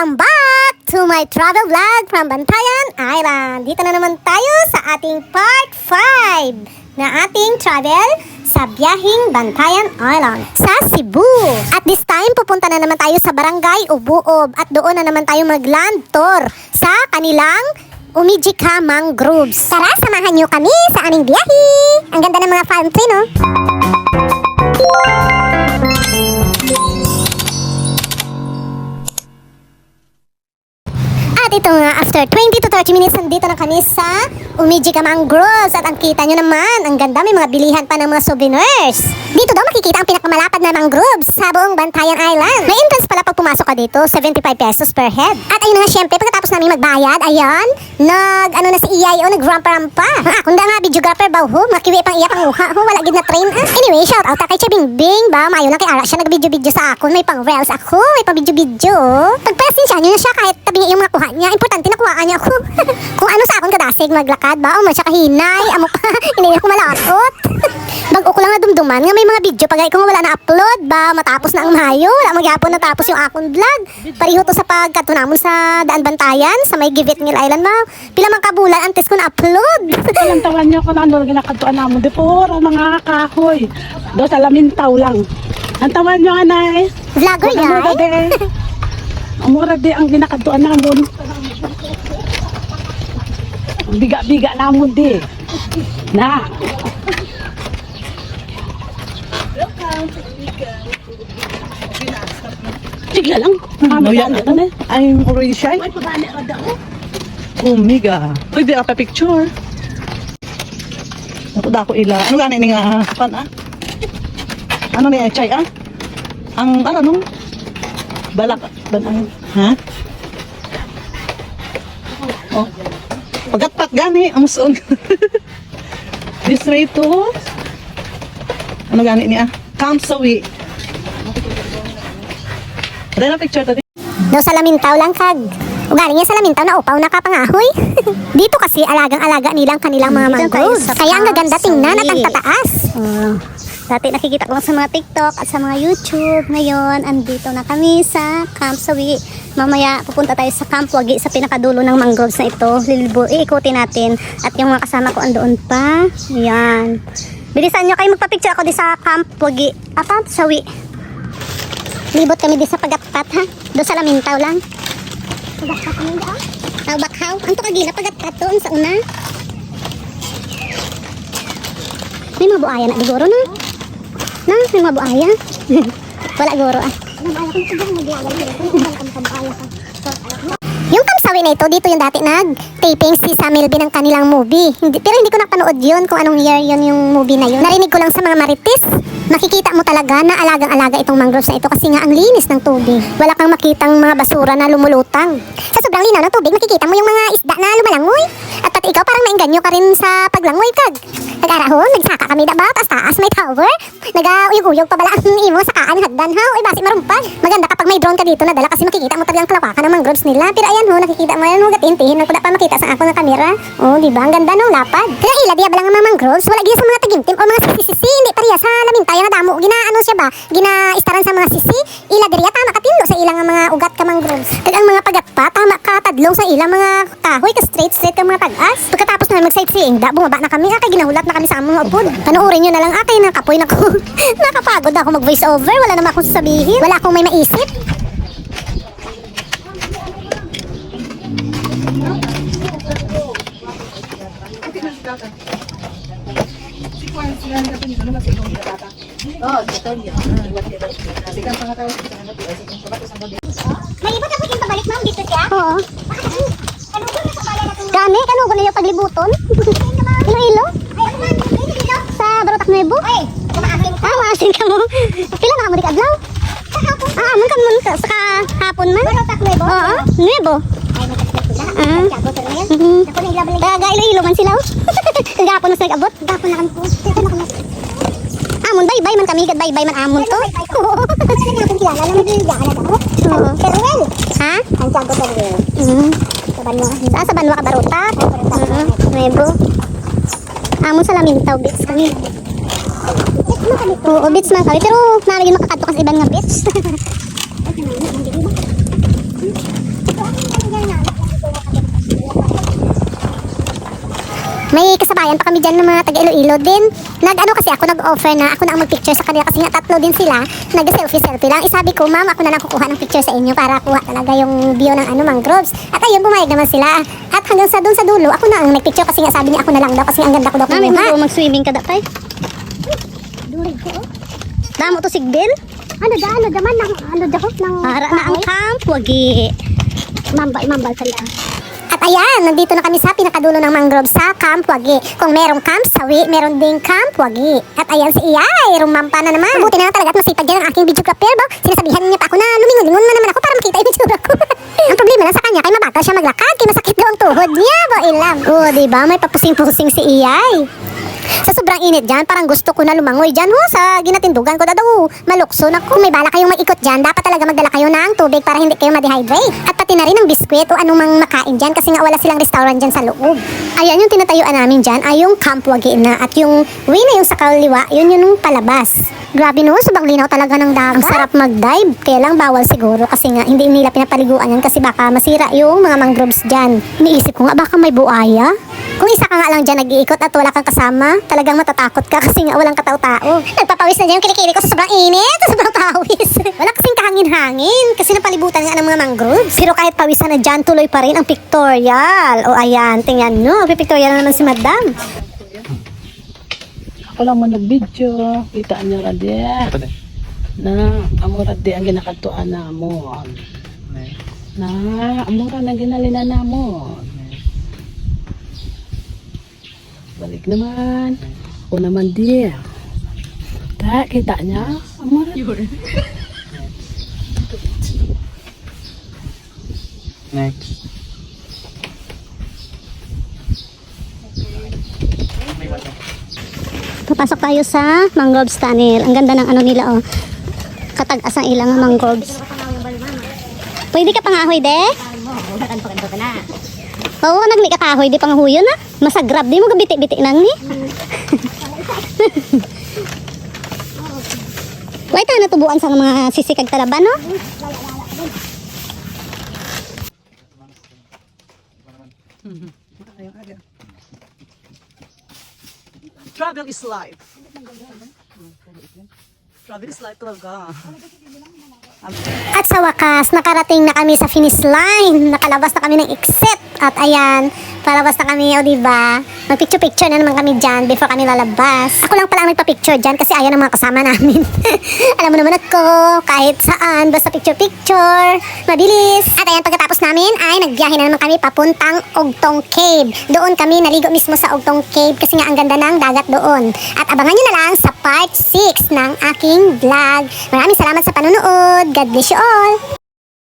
Welcome back to my travel vlog from Bantayan Island. Dito na naman tayo sa ating part 5 na ating travel sa biyahing Bantayan Island sa Cebu. At this time, pupunta na naman tayo sa barangay Ubuob at doon na naman tayo mag-land tour sa kanilang Umijika Mangroves. Tara, samahan nyo kami sa aming biyahe. Ang ganda ng mga farm tree, no? At ito nga, after 20 to 30 minutes, nandito na kami sa Umijika Mangroves. At ang kita nyo naman, ang ganda, may mga bilihan pa ng mga souvenirs. Dito daw makikita ang pinakamalapad na mangroves sa buong Bantayan Island. May entrance pala pag pumasok ka dito, 75 pesos per head. At ayun na nga, syempre, pagkatapos namin magbayad, ayan, nag, ano na si EIO, nag-rampa-rampa. Ah, kung da nga, videographer ba, ho, makiwi pang iya pang uha, ho, wala gid na train, ah. Anyway, shout out kay Chabing Bing ba, mayo lang kay Ara siya nag-video-video sa ako, may pang reels ako, may pang video-video. Pagpasin siya, nyo na siya kahit tabi niya yung mga kuha niya, importante na kuhaan niya ako. kung ano sa akon kadasig maglakad ba, o man siya kahinay, amo pa, hindi ako malakot. Bago ko lang nadumduman nga may mga video pagay kung wala na upload ba matapos na ang Mayo wala magyapon natapos yung akong vlog pariho to sa pagkato namon sa Daan Bantayan sa may Givit Mill Island ma pila man kabulan antes ko na upload Walang tawan niyo kung ano ginakatuan namin. Di puro mga kahoy. Do sa lamintaw lang. Ang tawan niyo anay. vlogger Ang mura yay di. Ang mura di ang ginakatuan namin. Ang biga-biga namin di. Na. Sige lang. Yan. Ano na? I'm already shy. Ay, pagani ka daw. Umiga. Pwede ka pa picture. Napuda ko ila. Ano gani ni nga pan ah? Ano ni chay ah? Ang ano nung balak ban ang ha? Oh. Pagatpat gani ang muson. This way to ano gani ni ah? Kamsawi. Ada na picture tadi. daw sa Lamintaw lang kag Ugali niya sa Lamintaw na upaw na kapangahoy. Dito kasi alagang-alaga nilang kanilang mga mangroves. Kaya ang gaganda tingnan at ang tataas. Oh, dati nakikita ko sa mga TikTok at sa mga YouTube. Ngayon, andito na kami sa Camp Sawi. Mamaya pupunta tayo sa Camp Wagi sa pinakadulo ng mangroves na ito. Lilibo, iikutin natin. At yung mga kasama ko andoon pa. Ayan. Bilisan nyo kayo magpa-picture ako di sa Camp Wagi. Ah, Camp Sawi. Libot kami di sa pagatpat ha. Doon sa Lamintaw lang. Pagatpat kami da. Tao bakhaw. Ang to kagila pagatpat doon sa una. May mga buaya na siguro no. Na, may mga buaya. Wala guro ah. Yung kamsawi na ito, dito yung dati nag-taping si Sam Melvin ng kanilang movie. Hindi, pero hindi ko napanood yun kung anong year yun yung movie na yun. Narinig ko lang sa mga marites. Makikita mo talaga na alagang-alaga itong mangroves na ito kasi nga ang linis ng tubig. Wala kang makitang mga basura na lumulutang. Sa sobrang linaw ng tubig, makikita mo yung mga isda na lumalangoy. At pati ikaw parang nainganyo ka rin sa paglangoy kag. Nag-arahon, nagsaka kami da ba? Taas taas may tower. Nag-uyog-uyog pa bala ang imo sa kaan hagdan ha. Uy, basi marumpag. Maganda kapag may drone ka dito nadala kasi makikita mo talagang kalawakan ng mangroves nila. Pero ayan ho, nakikita mo yan ho, gatintihin. Nagkuda pa makita sa ako ng kamera. Oh, di ba? Ang ganda ng lapad. Kaya ila diya balang ang mga mangroves, wala gina sa mga tagimtim o mga sisi-sisi. Hindi pariya sa lamintay nga damo. Gina ano siya ba? Gina istaran sa mga sisi. Ila diriya tama katindo sa ilang mga ugat ka mangroves. Kag ang mga pagatpa, tama ka tadlong sa ilang mga kahoy ka straight straight ka mga tagas. Pagkatapos na mag-sightseeing, da bumaba na kami. Akay ginahulat na kami sa among upod. Panoorin nyo na lang akay nakapoy na ko. Nakapagod ako mag voice over. Wala naman akong sasabihin. Wala akong may maisip. May ibot ako yung pabalik ma'am dito siya? Oo. Gani, kanugo na yung paglibuton? Iloilo? Sa Barotak Nuevo? Ay, kumaasin ka. Ah, maasin ka mo. Pila na ka mo di kadlaw? Sa hapon. Ah, man ka mo sa sa hapon man? Barotak Nuevo? Oo, Nuevo. Ay, may kapit sila. Ah. Mhm. Taga Iloilo man sila. oh. Kagapon na sila abot. Gapon na kami po. Na kami. Amon bay-bay man kami, bay bay man amon to. Kasi natin kilala na mag-iiyakan na daw. Oo. Teruel. Ha? Ang sagot Teruel. Mm. Sa Banwa. Sa sa Banwa ka Barutak. Oo. Nuevo. Amon sa Lamintaw beach kami. Oo, beach man kami. Pero nalagyan makakadto kasi ibang nga beach. bayan pa kami dyan ng mga taga Iloilo din. Nag-ano kasi ako, nag-offer na ako na ang mag-picture sa kanila kasi nga tatlo din sila. Nag-selfie-selfie lang. Isabi ko, ma'am, ako na lang kukuha ng picture sa inyo para kuha talaga yung view ng ano, mangroves. At ayun, bumayag naman sila. At hanggang sa doon sa dulo, ako na ang nag-picture kasi nga sabi niya ako na lang daw kasi ang ganda ko daw Mami, kumuha. mo mag-swimming ka dapay. Damo to sigbil? Ano da, ano daman, ng, ano da, ng... Para na ang camp, wagi. Mambal, mambal sila. At ayan, nandito na kami sa pinakadulo ng mangrove sa Camp Wagi. Kung merong Camp Sawi, meron ding Camp Wagi. At ayan si Iyay, rumampa na naman. Mabuti na lang talaga at masipag dyan ang aking videographer, ba? Sinasabihan niya pa ako na lumingon-lingon man naman ako para makita yung itsura ko. ang problema lang sa kanya, kay mabagal siya maglakad, kay masakit daw ang tuhod niya, ba ilam. Oo, oh, diba? May papusing-pusing si Iyay. Sa sobrang init dyan, parang gusto ko na lumangoy dyan, ho, sa ginatindugan ko dadaw. Malukso na kung may bala kayong mag-ikot dyan, dapat talaga magdala kayo ng tubig para hindi kayo ma-dehydrate. At pati na rin ng biskwit o anumang makain dyan kasi nga wala silang restaurant dyan sa loob. Ayan yung tinatayuan namin dyan ay yung Camp Wagi na at yung way na yung sa kaliwa, yun yung palabas. Grabe no, sobrang linaw talaga ng dagat. Ang sarap mag-dive, kaya lang bawal siguro kasi nga hindi nila pinapaliguan yan kasi baka masira yung mga mangroves dyan. Iniisip ko nga baka may buaya. Kung isa ka nga lang dyan nag-iikot at wala kang kasama, talagang matatakot ka kasi nga walang katao-tao. Nagpapawis na dyan yung kilikili ko sa sobrang init, sa sobrang pawis. wala kasing kahangin-hangin kasi napalibutan nga ng mga mangroves. Pero kahit pawisan na dyan, tuloy pa rin ang pictorial. O ayan, tingnan nyo, pictorial na naman si madam. Ako lang mo nag-video. Kita niya radi. Na, amo radi ang ginakatuan na mo. Na, amo ra na ginalina na mo. Balik naman. O naman di. Ta, kita niya. Amo ra. Next. Papasok tayo sa mangroves tunnel. Ang ganda ng ano nila oh. Katag-as ang ilang mangroves. Pwede ka pangahoy de? Oo, nagmi ka kahoy di pangahuyo na. Masagrab di mo gabiti-biti nang ni. Wait na natubuan sa mga sisikag talaban no? Travel is life. Travel is life talaga. At sa wakas, nakarating na kami sa finish line. Nakalabas na kami ng exit. At ayan, palabas na kami, o diba? Mag-picture-picture na naman kami dyan before kami lalabas. Ako lang pala ang nagpa-picture dyan kasi ayaw ng mga kasama namin. Alam mo naman ako, kahit saan, basta picture-picture. Mabilis. At ayan, pagkatapos namin ay nagbiyahe na naman kami papuntang Ogtong Cave. Doon kami naligo mismo sa Ogtong Cave kasi nga ang ganda ng dagat doon. At abangan nyo na lang sa part 6 ng aking vlog. Maraming salamat sa panonood. God bless you all.